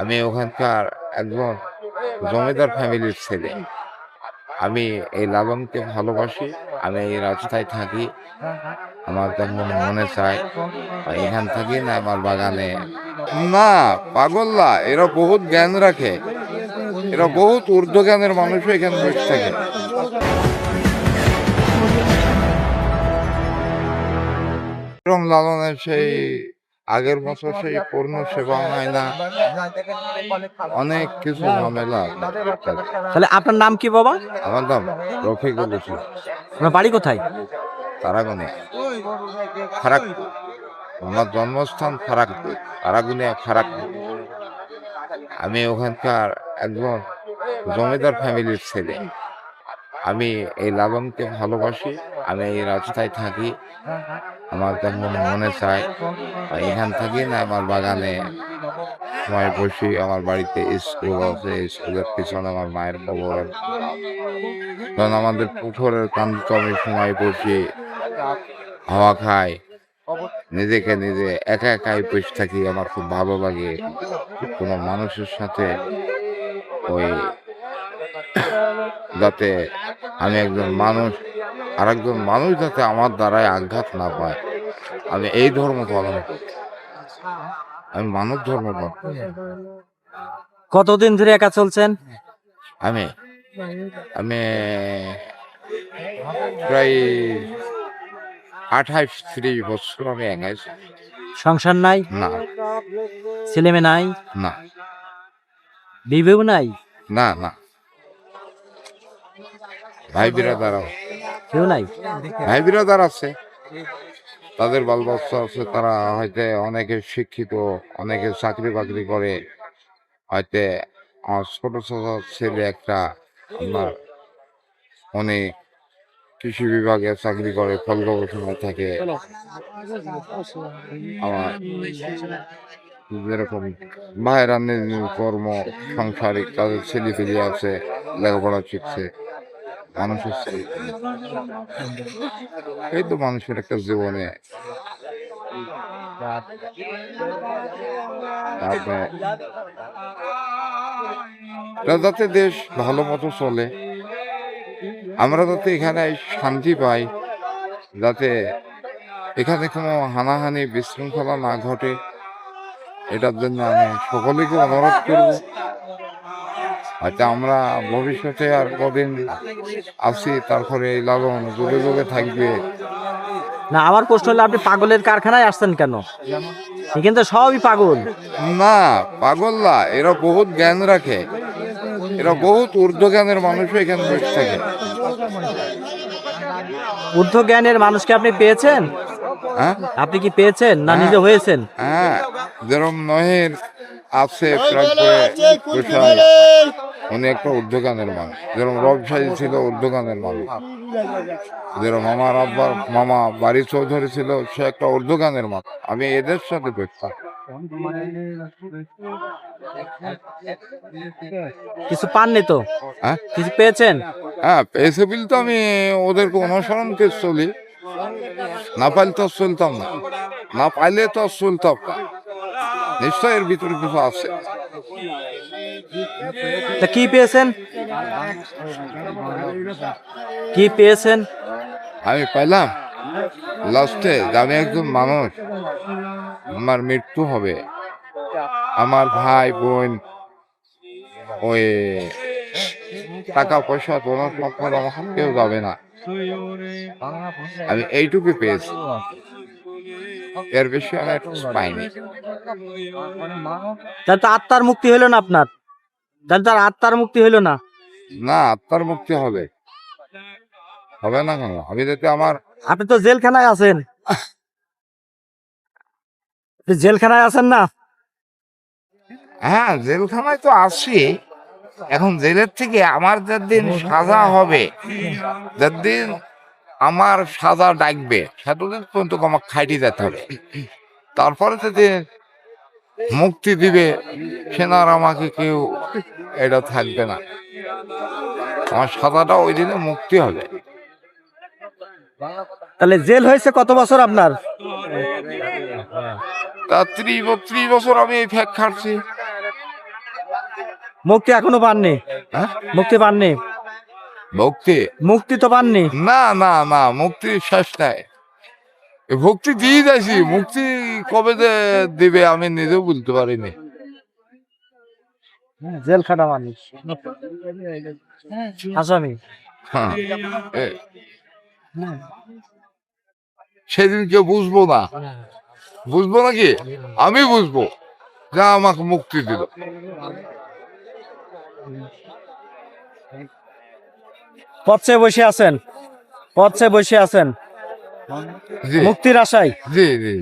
আমি ওখানকার একজন জমিদার ফ্যামিলির ছেলে। আমি এই লালনকে ভালোবাসি, আমি এই রাস্তায় থাকি। আমার যখন মনে চায় এখান থাকি না আমার বাগানে। না পাগল্লা এরা বহুত জ্ঞান রাখে। এরা বহুত ঊর্ধ্ব জ্ঞানের মানুষও এখানে বসে থাকে। লালনের সেই আগের বছর সেই পূর্ণ সেবা হয় না। অনেক কিছু ঝামেলা তাহলে আপনার নাম কি বাবা? আমার নাম রফিকুল ইসলাম আপনার বাড়ি কোথায়? তারাগুনে। ফারাক আমার জন্মস্থান ফারাকপুর তারাগুনে ফারাকপুর। আমি ওখানকার একজন জমিদার ফ্যামিলির ছেলে। আমি এই লালনকে ভালোবাসি আমি এই রাস্তায় থাকি। আমার যখন মনে চায় এখান থাকি না আমার বাগানে সময় বসি আমার বাড়িতে স্কুল আছে, স্কুলের পিছনে আমার মায়ের খবর তখন আমাদের পুকুরের কান্দিতে আমি সময় বসি হাওয়া খাই, নিজেকে নিজে একা একাই বসে থাকি, আমার খুব ভালো লাগে। কোনো মানুষের সাথে ওই যাতে আমি একজন মানুষ আর একজন মানুষ যাতে আমার দ্বারাই আঘাত না পায়। আমি এই ধর্ম পালন করি। আমি মানব ধর্ম পালন কতদিন ধরে একা চলছেন? আমি আমি প্রায় আঠাইশ ত্রিশ বছর আমি একাই সংসার নাই? না। ছেলে মেয়ে নাই? না। বিবেও নাই? না না। ভাই বিরাদার কেউ নাই? আছে, তাদের বাল আছে, তারা হয়তো অনেকে শিক্ষিত, অনেকে চাকরি বাকরি করে, হয়তো আমার ছোট ছোট ছেলে একটা আপনার অনেক কৃষি বিভাগে চাকরি করে, ফল গবেষণায় থাকে। আমার যেরকম বাইরানের কর্ম, সাংসারিক তাদের ছেলে ফেলে আছে, লেখাপড়া শিখছে। মানুষের এই তো মানুষের একটা জীবনে। যাতে দেশ ভালো মতো চলে, আমরা যাতে এখানে শান্তি পাই, যাতে এখানে কোনো হানাহানি বিশৃঙ্খলা না ঘটে, এটার জন্য আমি সকলকে অনুরোধ করব। হয়তো আমরা ভবিষ্যতে আর কদিন আছি তারপরে এই লালন যুগে যুগে থাকবে। না আমার প্রশ্ন হলো আপনি পাগলের কারখানায় আসছেন কেন? কিন্তু সবই পাগল। না পাগল না এরা বহুত জ্ঞান রাখে। এরা বহুত ঊর্ধ্ব জ্ঞানের মানুষও এখানে বসে থাকে। ঊর্ধ্ব জ্ঞানের মানুষকে আপনি পেয়েছেন? হ্যাঁ। আপনি কি পেয়েছেন না নিজে হয়েছেন? হ্যাঁ যেরকম নহের আছে উনি একটা উদ্যোগানের মানুষ। যেরকম রবসাহী ছিল উদ্যোগানের মানুষ। যেরকম আমার আব্বার মামা বাড়ি চৌধুরী ছিল সে একটা উদ্যোগানের মানুষ। আমি এদের সাথে দেখতাম কিছু পাননি তো? হ্যাঁ? কিছু পেয়েছেন? হ্যাঁ পেয়েছে বলে তো আমি ওদেরকে অনুসরণ করে চলি না পাইলে তো চলতাম না। না পাইলে তো চলতাম না। নিশ্চয় এর ভিতরে কিছু আছে। তা কি পেয়েছেন? কি পেয়েছেন? আমি পাইলাম। লাস্টে আমি একজন মানুষ আমার মৃত্যু হবে। আমার ভাই বোন ওই টাকা পয়সা তোমার সম্পদ আমার কেউ যাবে না। আমি এইটুকু পেয়েছি। এর বেশি আর পাইনি তাহলে তো আত্মার মুক্তি হইল না আপনার? তাহলে তার আত্মার মুক্তি হইল না? না আত্মার মুক্তি হবে। হবে না কেন? আমি যাতে আমার আপনি তো জেলখানায় আছেন। জেলখানায় আছেন না? হ্যাঁ জেলখানায় তো আছি। এখন জেলের থেকে আমার যেদিন সাজা হবে যেদিন আমার সাজা ডাকবে সেতদিন পর্যন্ত আমার খাইটি যেতে হবে। তারপরে যদি মুক্তি দিবে সেনার আমাকে কেউ এটা থাকবে না। আমার সাজাটা ওই দিনে মুক্তি হবে। তাহলে জেল হয়েছে কত বছর আপনার? তা ত্রিশ ত্রিশ বছর আমি এই ফ্যাক খাটছি। মুক্তি এখনও পাননি? হ্যাঁ? মুক্তি পাননি? ভক্তি মুক্তি তো পাননি। না না না মুক্তি শেষ নাই। ভক্তি দিয়ে যাইছি মুক্তি কবে দিবে আমি নিজেও বলতে পারিনি। জেল খাটা মানুষ। আসামি হ্যাঁ এ, সেদিনকে বুঝব না। বুঝব নাকি আমি বুঝব। যা আমাকে মুক্তি দিল। পথে বসে আছেন। পথে বসে আছেন। মুক্তির আশায়। জি জি।